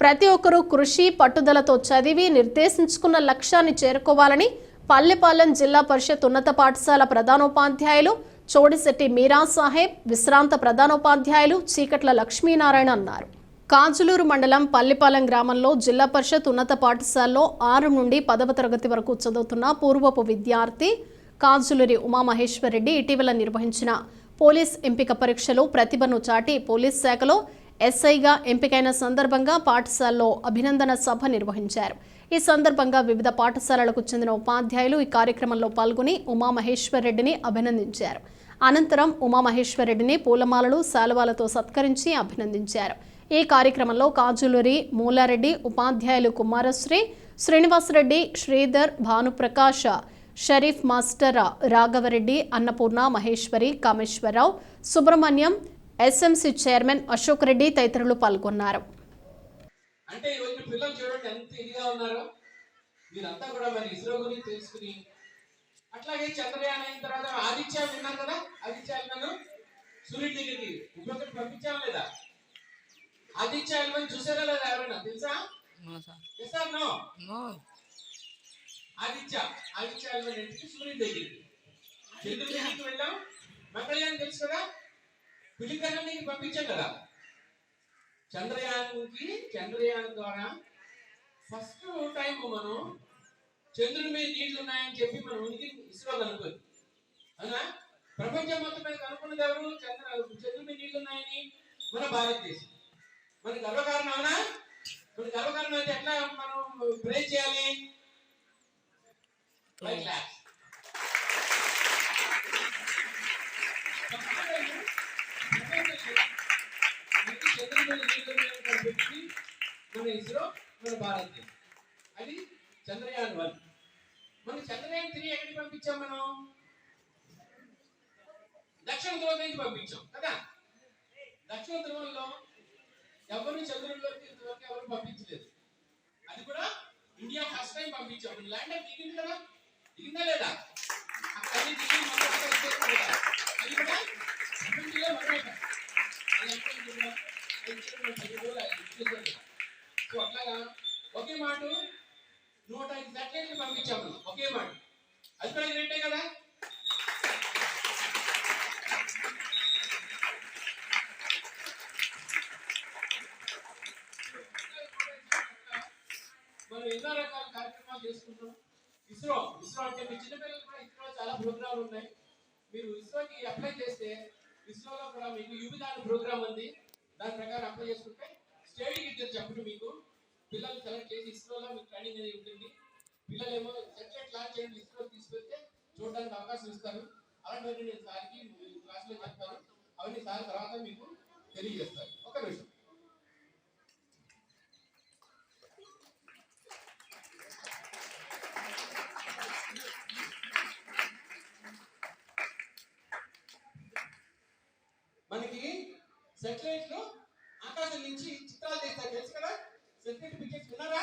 ప్రతి ఒక్కరూ కృషి పట్టుదలతో చదివి నిర్దేశించుకున్న లక్ష్యాన్ని చేరుకోవాలని పల్లెపాలెం జిల్లా పరిషత్ ఉన్నత పాఠశాల ప్రధానోపాధ్యాయులు చోడిశెట్టి మీరా సాహెబ్ విశ్రాంత ప్రధానోపాధ్యాయులు చీకట్ల లక్ష్మీనారాయణ అన్నారు. కాంచులూరు మండలం పల్లిపాలెం గ్రామంలో జిల్లా పరిషత్ ఉన్నత పాఠశాలలో ఆరు నుండి పదవ తరగతి వరకు చదువుతున్న పూర్వపు విద్యార్థి కాంచులూరి ఉమామహేశ్వరరెడ్డి ఇటీవల నిర్వహించిన పోలీస్ ఎంపిక పరీక్షలో ప్రతిభను చాటి పోలీస్ శాఖలో ఎస్ఐగా ఎంపికైన సందర్భంగా పాఠశాలలో అభినందన సభ నిర్వహించారు. ఈ సందర్భంగా వివిధ పాఠశాలలకు చెందిన ఉపాధ్యాయులు ఈ కార్యక్రమంలో పాల్గొని ఉమామహేశ్వరరెడ్డిని అభినందించారు. అనంతరం ఉమామహేశ్వరరెడ్డిని పూలమాలలు శాలువాలతో సత్కరించి అభినందించారు. ఈ కార్యక్రమంలో కాజులూరి మూలారెడ్డి ఉపాధ్యాయులు Kumarasri Srinivasareddy Sridhar Bhanuprakasha Sharif master Raghavareddy Annapurna Maheshwari Kameswararao Subrahmanyam SMC chairman Ashok Reddy తదితరులు పాల్గొన్నారు. అంటే ఈ రోజు పిల్లలు చూడండి ఎంత ఇదిగా ఉన్నారో. మీరంతా కూడా మరి ఇస్రో గురించి తెలుసుకుని. అట్లాగే చంద్రయాన్ అయిన తర్వాత ఆదిత్య విన్నారు కదా ఆదిత్య వెళ్ళినాను సూర్యుడి దగ్గరికి ఇంకొకటి పంపించాం లేదా? ఆదిత్య చూసారా లేదా ఎవరైనా తెలుసా. ఆదిత్య ఆదిత్య ఇంటికి సూర్యుడి దగ్గరికి. చంద్రుడి దగ్గరికి వెళ్ళాం. మంగళయాన్ తెలుసు కదా? పిలికరణకి పంపించాం కదా. చంద్రయాన్కి చంద్రయాన్ ద్వారా ఫస్ట్ టైం మనం చంద్రుని మీద నీళ్ళు ఉన్నాయని చెప్పి మనం ఉనికి ఇస్రో కనుక్కుంది అవునా? ప్రపంచం మొత్తం మీద కనుక్కున్నది ఎవరు? చంద్ర చంద్రుని మీద నీళ్ళు ఉన్నాయని మన భారతదేశం. మన గర్వకారణం అవునా? మన గర్వకారణం అయితే ఎట్లా మనం ప్రేజ్ చేయాలి? By మన ఇస్రో మన భారతదేశం అది చంద్రయాన్ వన్ మన చంద్రయాన్ త్రీ ఎక్కడికి పంపించాం. మనం దక్షిణ ధ్రువం నుంచి పంపించాం కదా దక్షిణ ధ్రువంలో ఎవరు చంద్రుల్లోకి ఇంతవరకు ఎవరు పంపించలేదు అది కూడా ఇండియా ఫస్ట్ టైం పంపించాం ల్యాండర్ దిగింది కదా? దిగిందా లేదా అక్కడ అన్ని దిగి మొత్తం అక్కడ వచ్చేసింది కదా. అది కూడా ప్రపంచంలో మొదలెట్టాం. అది ఎక్కడ ఉంది కూడా? అది చూడండి, పది రోజులు అయింది. చూసారు కదా. నువ్వు అట్లాగా ఒకే మాట నూట ఐదు సెటిలైట్లు పంపించాము ఒకే మాట. అది కూడా కదా? మనం ఎన్నో రకాల కార్యక్రమాలు చేసుకుంటాం. ఇస్రో ఇస్రో అంటే మీ చిన్నపిల్లలు కూడా ఇస్రో చాలా ప్రోగ్రాంలు ఉన్నాయి. మీరు ఇస్రోకి అప్లై చేస్తే ఇస్రోలో కూడా మీకు యువిధాన ప్రోగ్రామ్ ఉంది. దాని ప్రకారం అప్లై చేసుకుంటే స్టేట్ ఇద్దరు చెప్పండి మీకు. పిల్లలు సెలెక్ట్ చేసి ఇస్రోలో మీకు ట్రైనింగ్ అనేది ఉంటుంది. పిల్లలు ఏమో సెటిలైట్ లాంచ్ చేయండి ఇస్రో తీసుకొస్తే చూడడానికి అవకాశం ఇస్తారు. అలాంటివన్నీ నేను సార్కి క్లాస్లో చెప్తాను. అవన్నీ సార్ తర్వాత మీకు తెలియజేస్తారు. ఒక నిమిషం. మనకి సెటిలైట్ లో ఆకాశం నుంచి చిత్రాలు తీస్తారు తెలుసు కదా? సెటిలైట్ పిక్చర్స్ విన్నారా?